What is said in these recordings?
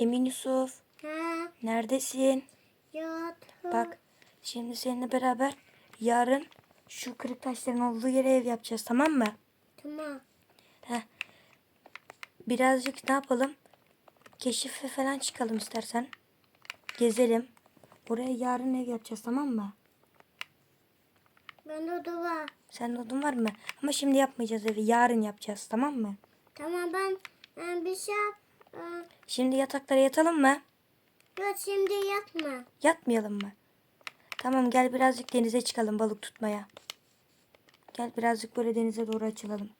Emin Yusuf Ha, neredesin? yok. Bak şimdi seninle beraber yarın şu kırık taşların olduğu yere ev yapacağız tamam mı? Tamam. Heh. Birazcık ne yapalım? Keşife falan çıkalım istersen. Gezelim. Oraya yarın ev yapacağız tamam mı? Ben de var. Senin odun var mı? Ama şimdi yapmayacağız evi. Yarın yapacağız tamam mı? Tamam ben e, bir şey yap. Şimdi yataklara yatalım mı? yok şimdi yapma. Yatmayalım mı? Tamam gel birazcık denize çıkalım balık tutmaya. Gel birazcık böyle denize doğru açılalım.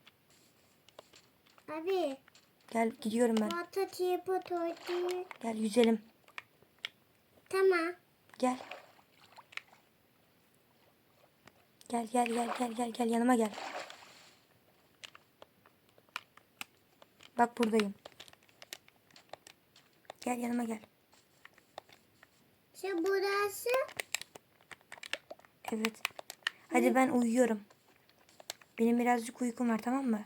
Abi. Gel gidiyorum ben. Gel yüzelim. Tamam. Gel. Gel gel gel gel gel gel yanıma gel. Bak buradayım. Gel yanıma gel. Şu burası. Evet. Hadi ben uyuyorum. Benim birazcık uykum var tamam mı?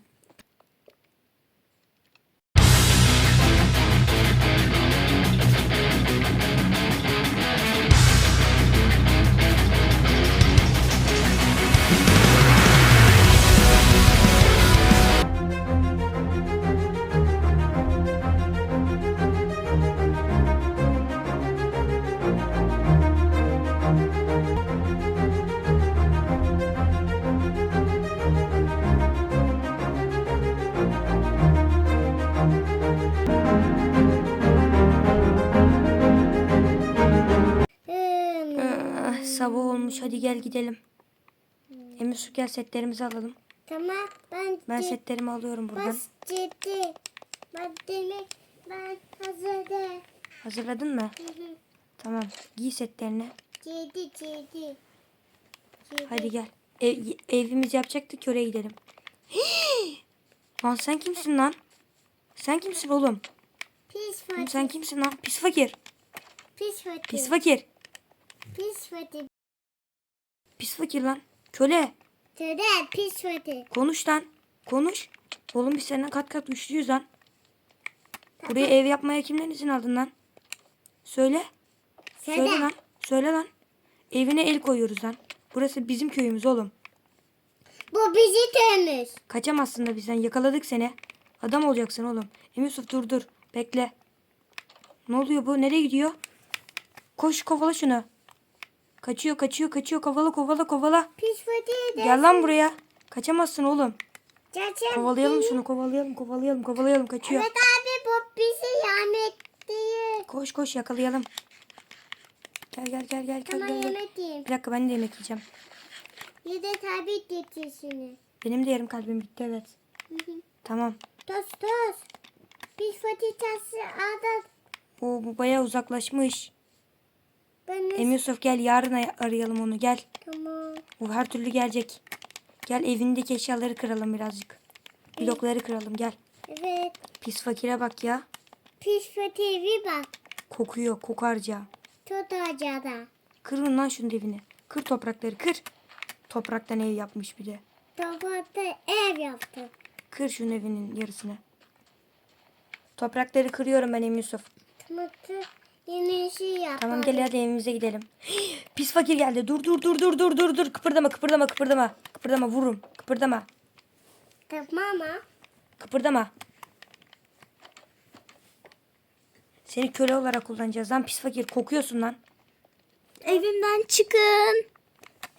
Ah, sabah olmuş hadi gel gidelim. Emir su gel setlerimizi alalım. Tamam ben Ben cid- setlerimi alıyorum buradan. Bas ciddi. Ben hazırda. Hazırladın mı? Hı hı. Tamam. Giy setlerini. Ciddi. Ciddi. Hadi gel. Ev, evimizi yapacaktık oraya gidelim. Lan sen kimsin lan? Sen kimsin oğlum? Pis Oğlum Fatih. sen kimsin lan? Pis fakir. Pis Fatih. Pis fakir. Pis Fatih. Pis fakir lan. Köle. Söyle pis Fatih. Konuş lan. Konuş. Oğlum biz senden kat kat güçlüyüz lan. Buraya ev yapmaya kimden izin aldın lan? Söyle. Söyle Söyle. lan. Söyle lan. Evine el koyuyoruz lan. Burası bizim köyümüz oğlum. Bu bizi temiz. Kaçamazsın da bizden. Yakaladık seni. Adam olacaksın oğlum. Yusuf dur dur. Bekle. Ne oluyor bu? Nereye gidiyor? Koş kovala şunu. Kaçıyor kaçıyor kaçıyor. Kovala kovala kovala. Pis. Gel lan buraya. Kaçamazsın oğlum. Gerçekten Kovalayalım şunu kovalayalım kovalayalım kovalayalım kaçıyor. Evet abi bu bizi yemek değil. Koş koş yakalayalım. Gel gel gel gel gel. Ama gel, gel. yemek değil. Bir dakika ben de yemek yiyeceğim. Bir de tabii getirsin. Benim de yarım kalbim bitti evet. Tamam. Toz toz. Pis Fatih tası adat. O bu bayağı uzaklaşmış. Ben de... Yusuf gel yarın ay- arayalım onu gel. Tamam. O her türlü gelecek. Gel evindeki eşyaları kıralım birazcık. Blokları kıralım gel. Evet. Pis fakire bak ya. Pis bir bak. Kokuyor kokarca. Tut acada. Kırın lan şunun evini. Kır toprakları kır. Topraktan ev yapmış bir de. Toprakta ev yaptı. Kır şunun evinin yarısını. Toprakları kırıyorum ben Emir Yusuf. Yemeği yapar. Tamam gel hadi evimize gidelim. Pis fakir geldi. Dur dur dur dur dur dur dur. Kıpırdama kıpırdama kıpırdama. Kıpırdama vururum. Kıpırdama. Tamam mı? Kıpırdama. Seni köle olarak kullanacağız lan pis fakir. Kokuyorsun lan. Evimden çıkın.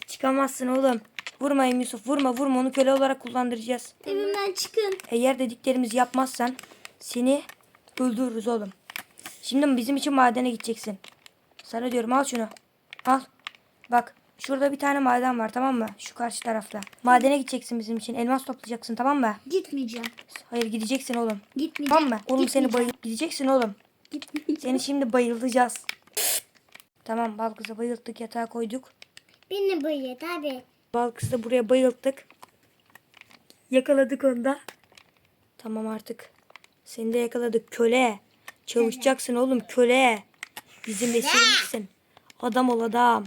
Çıkamazsın oğlum. Vurma Em Yusuf vurma vurma onu köle olarak kullandıracağız. Evimden çıkın. Eğer dediklerimizi yapmazsan seni öldürürüz oğlum. Şimdi bizim için madene gideceksin. Sana diyorum al şunu. Al. Bak şurada bir tane maden var tamam mı? Şu karşı tarafta. Madene gideceksin bizim için. Elmas toplayacaksın tamam mı? Gitmeyeceğim. Hayır gideceksin oğlum. Gitmeyeceğim. Tamam mı? Oğlum seni bayıl gideceksin oğlum. Gitmeyeceğim. Seni şimdi bayıltacağız. Tamam bal kızı bayılttık yatağa koyduk. Beni buyur tabi. Bal kızı buraya bayılttık. Yakaladık onu da. Tamam artık. Seni de yakaladık köle. Çalışacaksın oğlum köle. Bizim esirimizsin. Adam ol adam.